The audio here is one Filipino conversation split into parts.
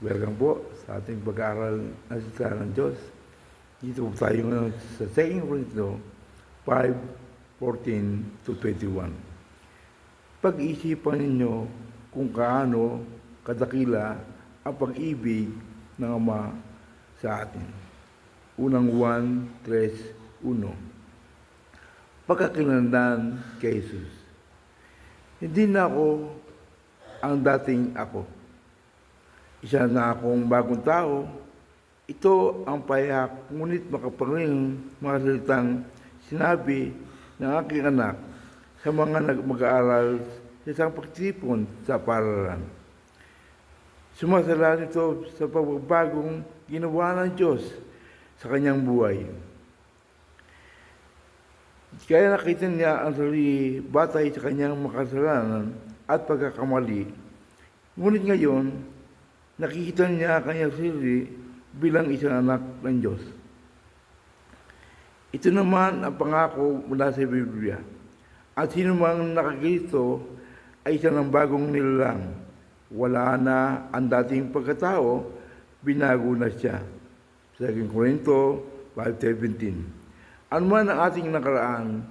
Welcome po sa ating pag-aaral na sa ng Diyos. Dito po tayo ngayon sa 2 Corinthians 5, 14 to 21. Pag-isipan ninyo kung kaano kadakila ang pag-ibig ng Ama sa atin. Unang 1, 3, 1. Pagkakilandan kay Jesus. Hindi na ako ang dating ako. Isa na akong bagong tao. Ito ang payak, ngunit makapangyang mga salitang sinabi ng aking anak sa mga mag-aaral sa isang pagtipon sa paralan. Sumasala nito sa pagbabagong ginawa ng Diyos sa kanyang buhay. Kaya nakita niya ang sarili batay sa kanyang makasalanan at pagkakamali. Ngunit ngayon, nakikita niya ang kanyang sarili bilang isang anak ng Diyos. Ito naman ang pangako mula sa Biblia. At sino mang nakakito ay isang ng bagong nilalang. Wala na ang dating pagkatao, binago na siya. 2 Korinto 5.17 Ano man ang ating nakaraan,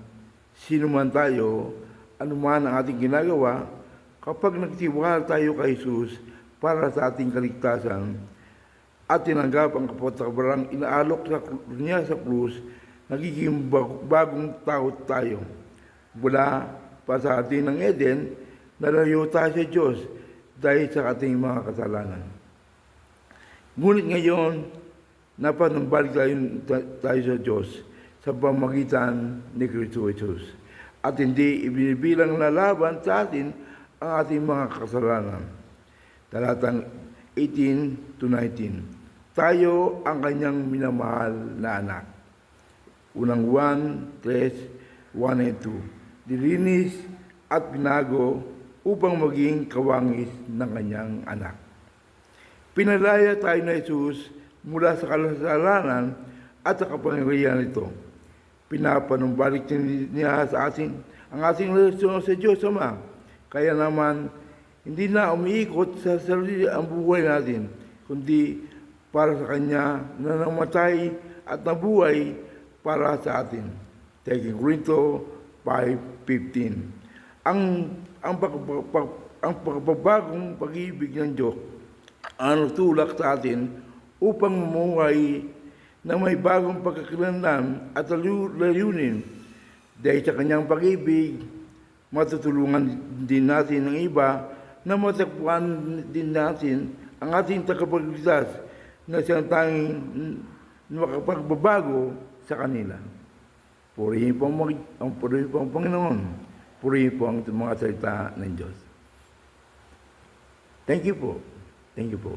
sino man tayo, ano man ang ating ginagawa, kapag nagtiwala tayo kay Jesus para sa ating kaligtasan at tinanggap ang kapatabarang inaalok sa, niya sa krus, nagiging bag- bagong tao tayo. Mula pa sa atin ng Eden, nalayo tayo sa Diyos dahil sa ating mga kasalanan. Ngunit ngayon, napanumbalik tayo, tayo sa Diyos sa pamagitan ni Kristo Jesus. At hindi ibinibilang na laban sa atin ang ating mga kasalanan. Talatang 18 to 19. Tayo ang kanyang minamahal na anak. Unang 1, 3, 1 and 2. Dilinis at binago upang maging kawangis ng kanyang anak. Pinalaya tayo na Jesus mula sa kasalanan at sa kapangyarihan nito. Pinapanumbalik niya sa atin ang ating relasyon sa Diyos Ama. Kaya naman, hindi na umiikot sa sarili ang buhay natin, kundi para sa Kanya na namatay at nabuhay para sa atin. 2 Corinto 5.15 Ang ang pag, ang pagbabagong pag-ibig ng Diyos ang tulak sa atin upang mamuhay na may bagong pagkakilanlan at layu- layunin dahil sa kanyang pag-ibig, matutulungan din natin ang iba na matakbuhan din natin ang ating tagapagligtas na siyang tanging makapagbabago sa kanila. Purihin po ang, ang, purihin po ang Panginoon. Purihin po ang mga salita ng Diyos. Thank you po. Thank you po.